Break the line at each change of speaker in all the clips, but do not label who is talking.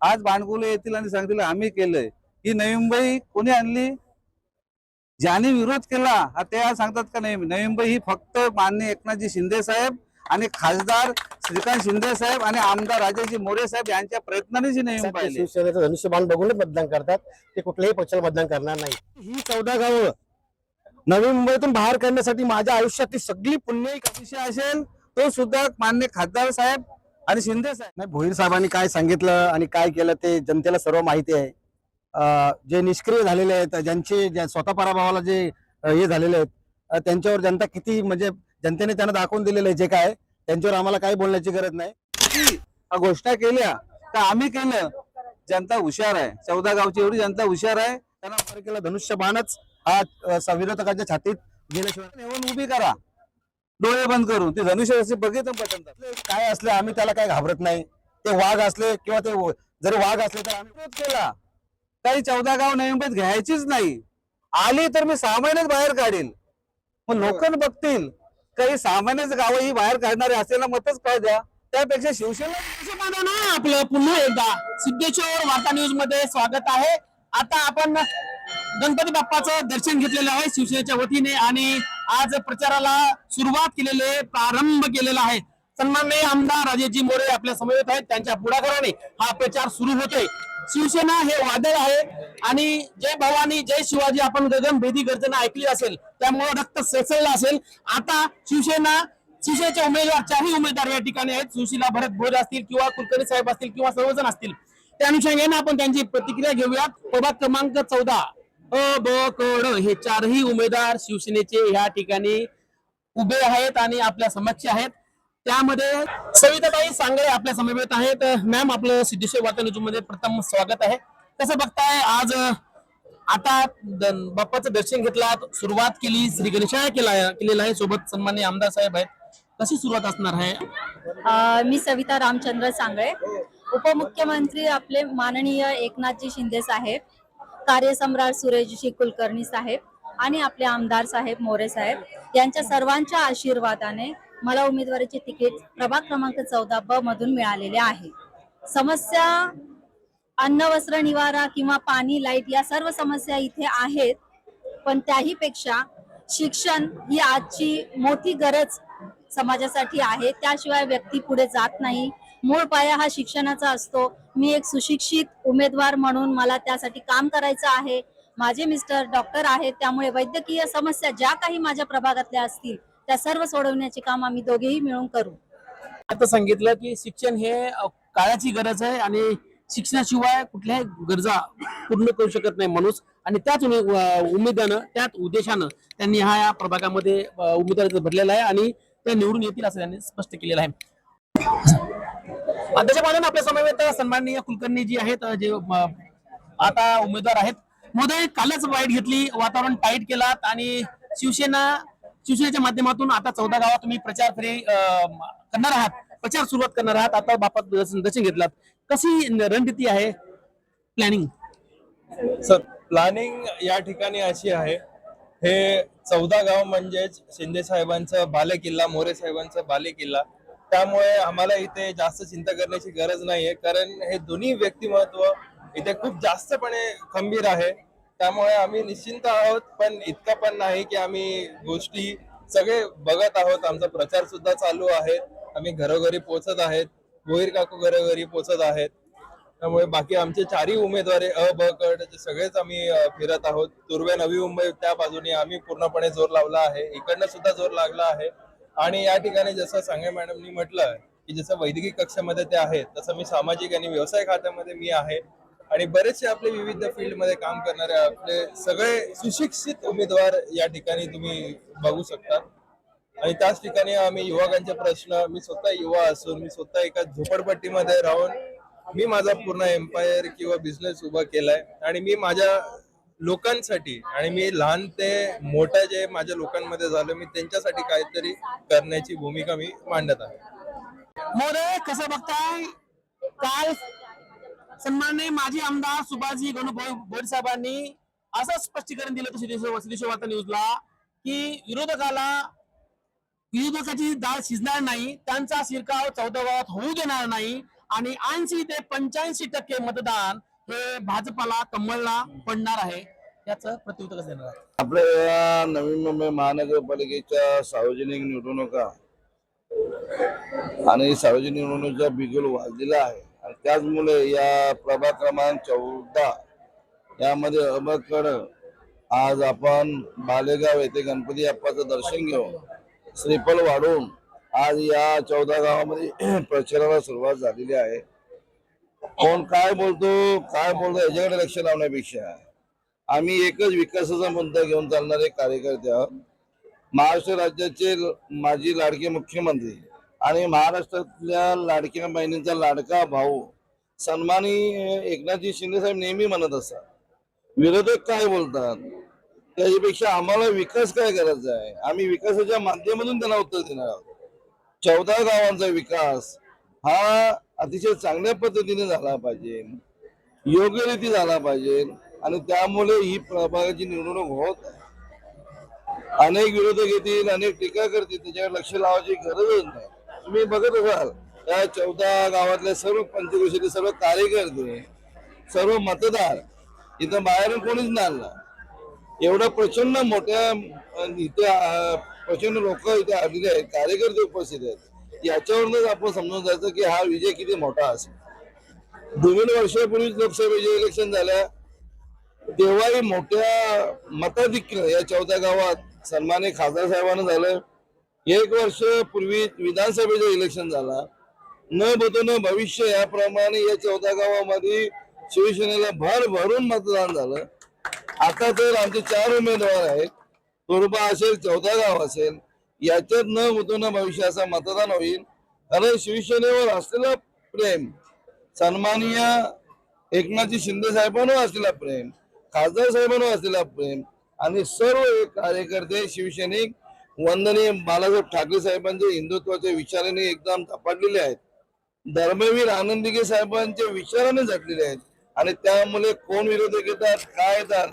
आज बाणगुले येतील आणि सांगतील आम्ही केलंय. ही नवी मुंबई कोणी आणली? ज्याने विरोध केला हा ते आज सांगतात का नाही? नवी मुंबई ही फक्त मान्य एकनाथजी शिंदे साहेब आणि खासदार श्रीकांत शिंदे साहेब आणि आमदार राजाजी मोरे साहेब यांच्या प्रयत्नानेच ही नवी मुंबई
शिवसेनेचं धनुष्यबाण बघूनच मतदान करतात. ते कुठल्याही पक्षाला मतदान करणार नाही. ही चौदा गावं. नवी मुंबईतून बाहेर करण्यासाठी माझ्या आयुष्यातली सगळी पुण्य
विषय असेल तो सुद्धा मान्य खासदार साहेब आणि शिंदे साहेब.
नाही भोईर साहेबांनी काय सांगितलं आणि काय केलं ते जनतेला सर्व माहिती आहे. जे निष्क्रिय झालेले आहेत ज्यांचे स्वतः पराभवाला जे हे झालेले आहेत त्यांच्यावर जनता किती म्हणजे जनतेने त्यांना दाखवून दिलेलं आहे जे काय त्यांच्यावर आम्हाला काही बोलण्याची गरज नाही.
घोषणा केल्या तर आम्ही केलं जनता हुशार आहे. चौदा गावची एवढी जनता हुशार आहे.
त्यांना केला धनुष्यबाणच हा अं, विरोधकांच्या छातीत गेल्याशिवाय.
उभी करा. डोळे बंद करून ते धनुष्य असे बघितलं पटंत
काय असले आम्ही त्याला काय घाबरत नाही. ते वाघ असले किंवा ते व- जरी वाघ असले तर आम्ही
विरोध केला. काही चौदा गाव नवी मुंबईत घ्यायचीच नाही. आली तर मी सहा महिन्यात बाहेर काढील मग लोक बघतील. काही सहा महिन्याच गाव ही बाहेर काढणारे असेल ना मतच काय द्या त्यापेक्षा शिवसेना
शिवसेना आपलं पुन्हा एकदा सिद्धेश्वर वार्ता न्यूजमध्ये स्वागत आहे. आता आपण गणपती बाप्पाचं दर्शन घेतलेलं आहे शिवसेनेच्या वतीने आणि आज प्रचाराला सुरुवात केलेले प्रारंभ केलेला आहे. सन्माननीय आमदार राजेशजी मोरे आपल्या समवेत आहेत. त्यांच्या पुढाकाराने हा प्रचार सुरू होतोय. शिवसेना हे वादळ आहे आणि जय भवानी जय शिवाजी आपण गगनभेदी गर्जना ऐकली असेल त्यामुळे रक्त सळसळलं असेल. आता शिवसेना शिवसेनेचे उमेदवार चारही उमेदवार या ठिकाणी आहेत. सुशीला भरत भोज असतील किंवा कुलकर्णी साहेब असतील किंवा सर्वजण असतील. त्या अनुषंगाने आपण त्यांची प्रतिक्रिया घेऊयात. प्रभाग क्रमांक चौदा. अ ब क ड हे चारही उमेदवार शिवसेनेचे या ठिकाणी उभे आहेत आणि आपल्या समक्ष आहेत. त्यामध्ये सविताबाई सांगळे आपल्या समवेत आहेत. मॅम आपलं सिद्धेश्वर वातानुजू मध्ये प्रथम स्वागत आहे. कसं बघताय आज आता बाप्पाचं दर्शन घेतलात सुरुवात केली श्री गणेशाय केला केलेला आहे. सोबत सन्मान्य आमदार साहेब आहेत. कशी सुरुवात असणार आहे?
मी सविता रामचंद्र सांगळे उपमुख्यमंत्री आपले माननीय एकनाथजी शिंदे साहेब. कार्यसम्राट सुरेशजी कुलकर्णी साहेब आणि आपले आमदार साहेब मोरे साहेब यांच्या सर्वांच्या आशीर्वादाने मला उमेदवारीचे तिकीट प्रभाग क्रमांक चौदा ब मधून मिळालेले आहे. समस्या अन्न वस्त्र निवारा किंवा पाणी लाइट या सर्व समस्या इथे आहेत पण त्याही पेक्षा शिक्षण ही आजची मोठी गरज समाजासाठी आहे. त्याशिवाय व्यक्ती पुढे जात नाही. मूळ पाया हा शिक्षणाचा असतो. मी एक सुशिक्षित उमेदवार म्हणून मला त्यासाठी काम करायचं आहे. माझे मिस्टर डॉक्टर आहेत. त्यामुळे वैद्यकीय समस्या ज्या काही माझ्या प्रभागातल्या असतील त्या सर्व सोडवण्याचे काम आम्ही दोघेही मिळून करू.
आता सांगितलं की शिक्षण हे काळाची गरज आहे आणि शिक्षणाशिवाय कुठल्याही गरजा पूर्ण करू शकत नाही माणूस. आणि त्याच उमेदानं त्याच उद्देशानं त्यांनी हा या प्रभागामध्ये उमेदवार भरलेला आहे आणि ते निवडून येतील असं त्यांनी स्पष्ट केलेलं आहे. त्याच्यामध्ये आपल्या समवेत सन्माननीय कुलकर्णी जी आहेत जे आता उमेदवार आहेत. मोदय कालच वाईट घेतली वातावरण टाईट केलात आणि शिवसेना शिवसेनेच्या माध्यमातून आता चौदा गावात तुम्ही प्रचार फेरी करणार आहात. प्रचार सुरुवात करणार आहात. आता बापात दर्शन घेतलात. कशी रणनीती आहे प्लॅनिंग
सर प्लॅनिंग या ठिकाणी अशी आहे. हे चौदा गाव म्हणजेच शिंदे साहेबांचं बाले किल्ला मोरे साहेबांचा बाले किल्ला त्यामुळे आम्हाला इथे जास्त चिंता करण्याची गरज नाहीये. कारण हे दोन्ही व्यक्तिमत्व इथे खूप जास्तपणे खंबीर आहे. त्यामुळे आम्ही निश्चिंत आहोत पण इतकं पण नाही की आम्ही गोष्टी सगळे बघत आहोत. आमचा प्रचार सुद्धा चालू आहे. आम्ही घरोघरी पोहोचत आहेत. भोईर काकू घरोघरी पोहोचत आहेत. त्यामुळे बाकी आमचे चारही उमेदवार अ ब कट सगळेच आम्ही फिरत आहोत. तुर्वे नवी मुंबई त्या बाजूने आम्ही पूर्णपणे जोर लावला आहे. इकडनं सुद्धा जोर लागला आहे. आणि या ठिकाणी जसं सांगे मॅडमनी म्हटलं की जसं वैद्यकीय कक्षामध्ये ते आहेत तसं मी सामाजिक आणि व्यवसाय खात्यामध्ये मी आहे. आणि बरेचसे आपले विविध फील्डमध्ये काम करणारे आपले सगळे सुशिक्षित उमेदवार या ठिकाणी तुम्ही बघू शकता. आणि त्याच ठिकाणी आम्ही युवकांचे प्रश्न मी स्वतः युवा असून मी स्वतः एका झोपडपट्टीमध्ये राहून मी माझा पूर्ण एम्पायर किंवा बिझनेस उभा केलाय. आणि मी माझ्या लोकांसाठी आणि मी लहान ते मोठ्या जे माझ्या लोकांमध्ये झालं मी त्यांच्यासाठी काहीतरी करण्याची भूमिका मी मांडत आहे.
मोरे कसं बघताय? काल सन्माननीय माजी आमदार सुभाषजी गणू भोईर साहेबांनी असं स्पष्टीकरण दिलं होतं सिद्धेश्वर न्यूजला की विरोधकाला विरोधकाची डाळ शिजणार नाही त्यांचा शिरकाव चौदा गावात होऊ देणार नाही आणि ऐंशी ते पंच्याऐंशी टक्के मतदान हे भाजपाला कमळला पडणार आहे. याचं प्रत्युत्तर कसं देणार? आहे?
आपल्या या नवी मुंबई महानगरपालिकेच्या सार्वजनिक निवडणुका आणि सार्वजनिक निवडणुकीचा बिगुल वाजलेला आहे. आणि त्याचमुळे या प्रभाग क्रमांक चौदा यामध्ये अबकड आज आपण बालेगाव येथे गणपती बाप्पाचं दर्शन घेऊन श्रीफल वाढवून आज या चौदा गावामध्ये प्रचाराला सुरुवात झालेली आहे. कोण काय बोलतो काय बोलतो याच्याकडे लक्ष लावण्यापेक्षा. आम्ही एकच विकासाचा मुद्दा घेऊन चालणारे कार्यकर्ते आहोत. महाराष्ट्र राज्याचे माजी लाडके मुख्यमंत्री आणि महाराष्ट्रातल्या लाडक्या बहिणींचा लाडका भाऊ सन्मानी एकनाथजी शिंदे साहेब नेहमी म्हणत असतात. विरोधक काय बोलतात? त्याच्यापेक्षा आम्हाला विकास काय करायचा आहे? आम्ही विकासाच्या माध्यमातून त्यांना उत्तर देणार आहोत. चौदा गावांचा विकास हा अतिशय चांगल्या पद्धतीने झाला पाहिजे. योग्य रीती झाला पाहिजे. आणि त्यामुळे ही प्रभागाची निवडणूक होत आहे अनेक विरोधक येतील अनेक टीका करतील त्याच्याकडे लक्ष लावायची गरजच नाही. तुम्ही बघत असाल त्या चौदा गावातल्या सर्व पंचक्रोशीतले सर्व कार्यकर्ते सर्व मतदार इथं बाहेरून कोणीच नाही आलं. एवढं प्रचंड मोठ्या इथे प्रचंड लोक इथे आलेले आहेत कार्यकर्ते उपस्थित आहेत. याच्यावरूनच आपण समजून जायचं की हा विजय किती मोठा असेल. दोन वर्षापूर्वीच लोकसभेचे इलेक्शन झाल्या. तेव्हाही मोठ्या मताधिक्य या चौदा गावात सन्माने खासदार साहेबांना झालं. एक वर्ष पूर्वी विधानसभेचं इलेक्शन झाला. न भूतो भविष्य याप्रमाणे या चौदा गावामध्ये शिवसेनेला भर भरून मतदान झालं. आता तर आमचे चार उमेदवार आहेत. तोरबा असेल चौदा गाव असेल. याच्यात न भूतो भविष्य असा मतदान होईल. कारण शिवसेनेवर असलेलं प्रेम सन्माननीय एकनाथजी शिंदे साहेबांवर असलेला प्रेम खासदार साहेबांवर असलेला प्रेम आणि सर्व कार्यकर्ते शिवसैनिक वंदनीय बाळासाहेब ठाकरे साहेबांचे हिंदुत्वाच्या विचाराने एकदम झपाटलेले आहेत. धर्मवीर आनंदिगे साहेबांच्या विचाराने झटलेले आहेत आणि त्यामुळे कोण विरोधक येतात काय येतात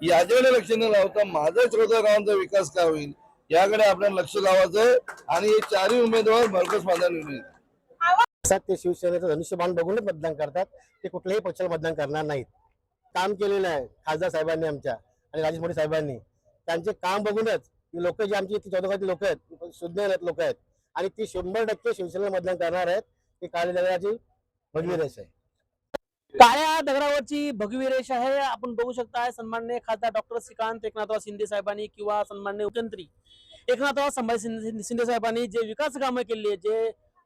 याच्याकडे लक्ष न लावता माझ्या श्रोता गावांचा विकास काय होईल? याकडे आपल्याला लक्ष लावायचं आणि हे चारही उमेदवार भरघोस माझा निर्णय
ते शिवसेनेचं धनुष्यबाण बघूनच मतदान करतात. ते कुठल्याही पक्षाला मतदान करणार नाहीत. काम केलेलं आहे खासदार साहेबांनी आमच्या आणि राजेश मोदी साहेबांनी. त्यांचे काम बघूनच लोक जे आमची चौदा लोक आहेत शुद्ध लोक आहेत. आणि ती शंभर टक्के शिवसेनेला मतदान करणार आहेत. ते काळी दगडाची भगवी रेष आहे.
काळ्या दगडावरची भगवी रेष आहे. आपण बघू शकता सन्मान्य खासदार डॉक्टर श्रीकांत एकनाथराव शिंदे साहेबांनी किंवा सन्मान्य मुख्यमंत्री एकनाथराव संभाजी शिंदे साहेबांनी जे विकास कामं केली जे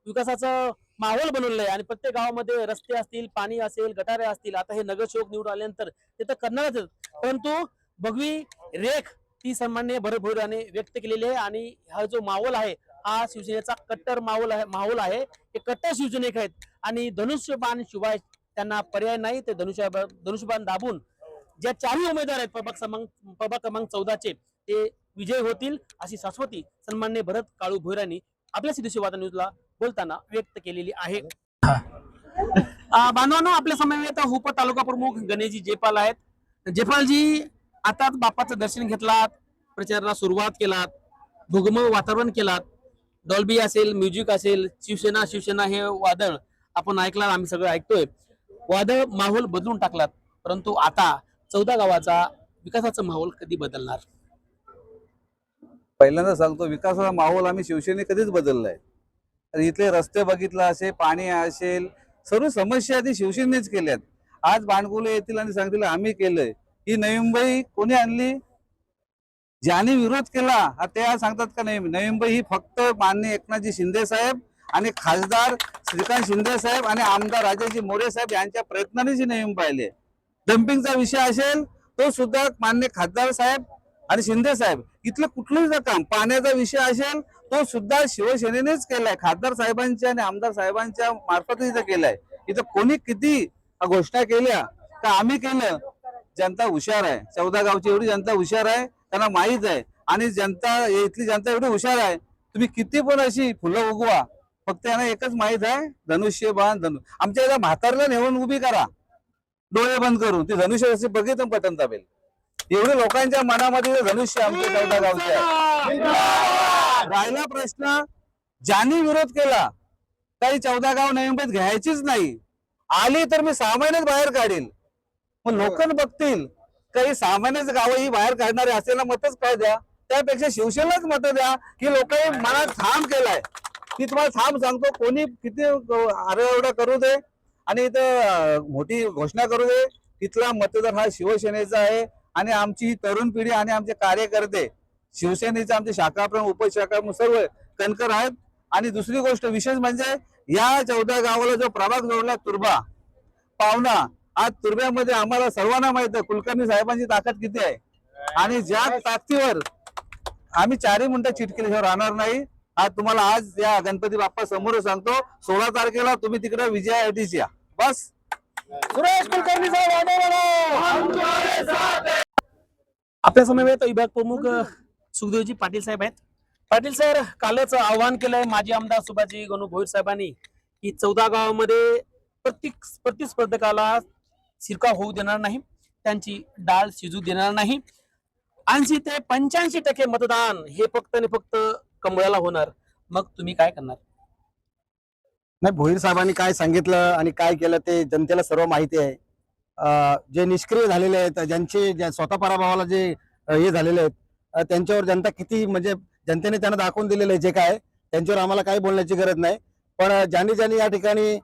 विकासाचं माहोल बनवलंय आणि प्रत्येक गावामध्ये रस्ते असतील पाणी असेल गटारे असतील आता हे नगरसेवक निवडून आल्यानंतर ते तर करणारच परंतु भगवी रेख ती सन्मान्य भरभोराने व्यक्त केलेली आहे आणि हा जो माहोल आहे हा शिवसेनेचा कट्टर माहोल आहे माहोल आहे. हे कट्टर शिवसैनिक आहेत आणि धनुष्यबाण शिवाय त्यांना पर्याय नाही ते धनुष्यबा धनुष्यबाण दाबून ज्या चारही उमेदवार आहेत प्रभाग क्रमांक प्रभाग क्रमांक चौदाचे ते विजय होतील अशी शाश्वती सन्मान्य भरत काळू भोयरांनी आपल्या सिद्धेश्वर वादा न्यूजला बोलताना व्यक्त केलेली आहे. बांधवांनो आपल्या समवेत हुप तालुका प्रमुख गणेशजी जेपाल आहेत. जेपालजी आताच बाप्पाचं दर्शन घेतलात प्रचाराला सुरुवात केलात भुगम वातावरण केलात. डॉल्बी असेल म्युझिक असेल शिवसेना शिवसेना हे वादळ आपण ऐकला आम्ही सगळं ऐकतोय. वादळ माहोल बदलून टाकलात परंतु आता चौदा गावाचा विकासाचा माहोल कधी बदलणार?
पहिल्यांदा सांगतो विकासाचा माहोल आम्ही शिवसेने कधीच बदललाय. इथले रस्ते बघितला असेल पाणी असेल सर्व समस्या आधी शिवसेनेच केल्यात. आज बाणगुले येतील आणि सांगतील आम्ही केलंय. ही नवी मुंबई कोणी आणली? ज्याने विरोध केला हा ते आज सांगतात का नवी मुंबई ही फक्त मान्य एकनाथजी शिंदे साहेब आणि खासदार श्रीकांत शिंदे साहेब आणि आमदार राजाजी मोरे साहेब यांच्या प्रयत्नांनी नेहमी पाहिले. मुंबई डम्पिंगचा विषय असेल तो सुद्धा मान्य खासदार साहेब आणि शिंदे साहेब. इथलं कुठलंही काम पाण्याचा विषय असेल तो सुद्धा शिवसेनेनेच केलाय. खासदार साहेबांच्या आणि आमदार साहेबांच्या मार्फत इथं केलाय. इथं कोणी किती घोषणा केल्या तर आम्ही केलं जनता हुशार आहे. चौदा गावची एवढी जनता हुशार आहे त्यांना माहीत आहे. आणि जनता इथली जनता एवढी हुशार आहे. तुम्ही किती पण अशी फुलं उगवा फक्त यांना एकच माहीत आहे धनुष्य बाण धनु आमच्या इथं म्हातारला नेऊन उभी करा. डोळे बंद करून ती धनुष्य असे बघितलं पटन दाबेल. एवढे लोकांच्या मनामध्ये धनुष्य आमच्या चौदा गावचे आहे. राहिला प्रश्न ज्यांनी विरोध केला काही चौदा गाव नवी मुंबईत घ्यायचीच नाही. आली तर मी सामान्यच बाहेर काढील मग लोक बघतील. काही सामान्यच गावं ही बाहेर काढणारे असेल मतच काय द्या? त्यापेक्षा शिवसेनेलाच मत द्या की लोकांनी मला ठाम केलाय. ती तुम्हाला ठाम सांगतो कोणी किती आरडाओरडा करू दे आणि इथं मोठी घोषणा करू दे तिथला मतदार हा शिवसेनेचा आहे आणि आमची ही तरुण पिढी आणि आमचे कार्यकर्ते शिवसेनेचे आमचे शाखाप्रमुख उपशाखाप्रमुख सर्व कणकर आहेत. आणि दुसरी गोष्ट विशेष म्हणजे या चौदा गावाला जो प्रभाग जोडला तुर्बा पावना आज तुर्ब्यामध्ये आम्हाला सर्वांना माहीत आहे कुलकर्णी साहेबांची ताकद किती आहे? आणि ज्या ताकदीवर आम्ही चारही मिनिटं चिटकेल्याशिवाय राहणार नाही. आज तुम्हाला आज या गणपती बाप्पा समोर सांगतो सोळा तारखेला तुम्ही तिकडे विजया एटीच या. बस.
सुरेश कुलकर्णी. आपल्या समवेत विभाग प्रमुख सुखदेवजी पाटील साहेब आहेत. पाटील सर कालच आवाहन केलंय माजी आमदार सुभाषजी गणू भोईर साहेबांनी की चौदा गावामध्ये प्रत्येक प्रतिस्पर्धकाला शिरका होऊ देणार नाही त्यांची डाळ शिजू देणार नाही. ऐंशी ते पंच्याऐंशी टक्के मतदान हे फक्त आणि फक्त कमळाला होणार मग तुम्ही काय करणार?
नाही भोईर साहेबांनी काय सांगितलं आणि काय केलं ते जनतेला सर्व माहिती आहे. जे निष्क्रिय झालेले आहेत ज्यांचे स्वतः पराभवाला जे हे झालेले आहेत त्यांच्यावर जनता किती म्हणजे जनतेने त्यांना दाखवून दिलेलं आहे जे काय त्यांच्यावर आम्हाला काही बोलण्याची गरज नाही. पण ज्यांनी ज्यांनी या ठिकाणी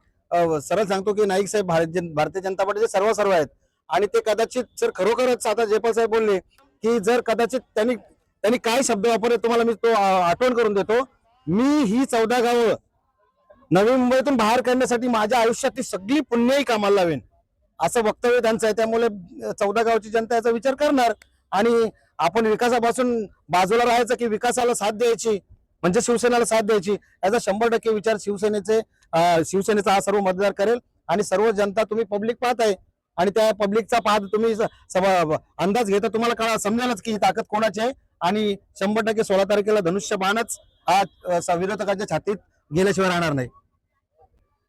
सरळ सांगतो की नाईक साहेब भारत भारतीय जनता पार्टीचे सर्व सर्व आहेत. आणि ते कदाचित जर खरोखरच आता जयपाल साहेब बोलले की जर कदाचित त्यांनी त्यांनी काय शब्द वापरले तुम्हाला मी तो आठवण करून देतो. मी ही चौदा गावं नवी मुंबईतून बाहेर काढण्यासाठी माझ्या आयुष्यातली सगळी पुण्यही कामाला लावेन. असं वक्तव्य त्यांचं आहे. त्यामुळे चौदा गावची जनता याचा विचार करणार. आणि आपण विकासापासून बाजूला राहायचं की विकासाला साथ द्यायची म्हणजे शिवसेनेला साथ द्यायची याचा शंभर टक्के विचार शिवसेनेचे शिवसेनेचा हा सर्व मतदार करेल. आणि सर्व जनता तुम्ही पब्लिक पाहताय आणि त्या पब्लिकचा पाहत तुम्ही सभा- अंदाज घेता तुम्हाला कळा समजेलच की ही ताकद कोणाची आहे. आणि शंभर टक्के सोळा तारखेला धनुष्य बाणच हा विरोधकाच्या छातीत गेल्याशिवाय राहणार नाही.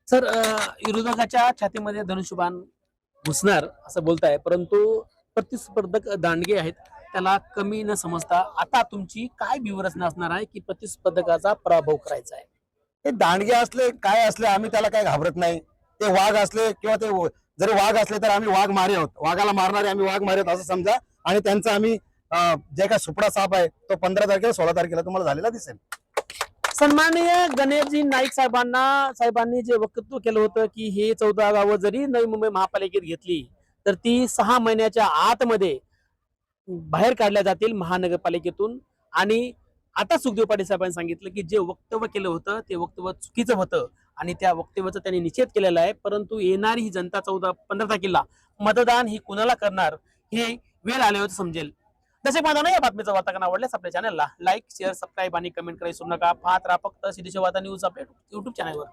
सर विरोधकाच्या छातीमध्ये धनुष्यबाण घुसणार असं बोलताय परंतु प्रतिस्पर्धक दांडगे आहेत त्याला कमी न समजता आता तुमची काय व्यूहरचना असणार आहे की प्रतिस्पर्धकाचा पराभव करायचा आहे?
हे दांडगे असले काय असले आम्ही त्याला काय घाबरत नाही. ते वाघ असले किंवा ते जरी वाघ असले तर आम्ही वाघ मारे आहोत. वाघाला मारणारे आम्ही वाघ मारे आहोत असं समजा. आणि त्यांचा आम्ही जे काय सुपडा साप आहे तो पंधरा तारखेला सोळा तारखेला तुम्हाला झालेला दिसेल.
सन्माननीय गणेशजी नाईक साहेबांना साहेबांनी जे वक्तव्य केलं होतं की हे चौदा गावं जरी नवी मुंबई महापालिकेत घेतली तर ती सहा महिन्याच्या आतमध्ये बाहेर काढल्या जातील महानगरपालिकेतून. आणि आता सुखदेव पाटील साहेबांनी सांगितलं की जे वक्तव्य केलं होतं ते वक्तव्य चुकीचं होतं. आणि त्या वक्तव्याचा त्यांनी निषेध केलेला आहे. परंतु येणारी ही जनता चौदा पंधरा तारखेला मतदान ही कुणाला करणार हे वेळ आल्यावर समजेल. तसे बांधवांनो या बातमीचा वार्ता आवडल्यास आपल्या चॅनलला लाईक शेअर सबस्क्राईब आणि कमेंट करायला विसरू नका. पाहत राहा फक्त सिद्धेश्वर वाता न्यूज अपडेट युट्यूब चॅनलवर